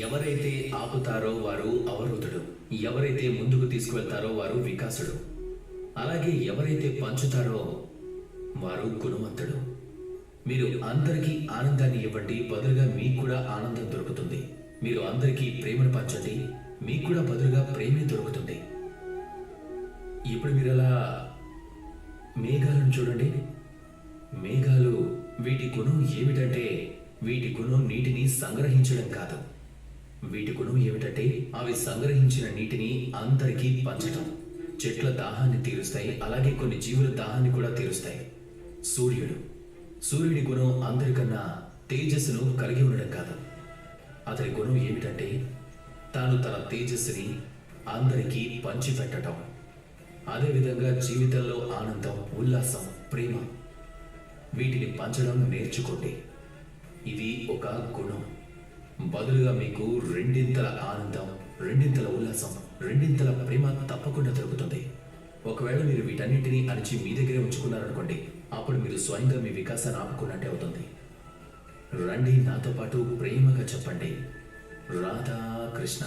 ఎవరైతే ఆపుతారో వారు అవరోధుడు. ఎవరైతే ముందుకు తీసుకువెళ్తారో వారు వికాసుడు. అలాగే ఎవరైతే పంచుతారో వారు గుణవంతుడు. మీరు అందరికీ ఆనందాన్ని ఇవ్వండి. బదులుగా మీకు కూడా ఆనందం దొరుకుతుంది. మీరు అందరికీ ప్రేమను పంచండి. మీకు కూడా బదులుగా ప్రేమే దొరుకుతుంది. ఇప్పుడు మీరు అలా మేఘాలను చూడండి. మేఘాలు వీటి గుణం ఏమిటంటే వీటి గుణం నీటిని సంగ్రహించడం కాదు. వీటి గుణం ఏమిటంటే అవి సంగ్రహించిన నీటిని అందరికీ పంచటం. చెట్ల దాహాన్ని తీరుస్తాయి అలాగే కొన్ని జీవుల దాహాన్ని కూడా తీరుస్తాయి. సూర్యుడు. సూర్యుడి గుణం అందరికన్నా తేజస్సును కలిగి ఉండడం కాదు. అతని గుణం ఏమిటంటే తాను తన తేజస్సుని అందరికీ పంచిపెట్టడం అదేవిధంగా జీవితంలో ఆనందం ఉల్లాసం ప్రేమ వీటిని పంచడం నేర్చుకోండి. ఇది ఒక గుణం. బదులుగా మీకు రెండింతల ఆనందం రెండింతల ఉల్లాసం రెండింతల ప్రేమ తప్పకుండా దొరుకుతుంది. ఒకవేళ మీరు వీటన్నింటినీ అణిచి మీ దగ్గరే ఉంచుకున్నారనుకోండి అప్పుడు మీరు స్వయంగా మీ వికాసాన్ని ఆపుకున్నట్టే అవుతుంది. రండి నాతో పాటు ప్రేమగా చెప్పండి. రాధా కృష్ణ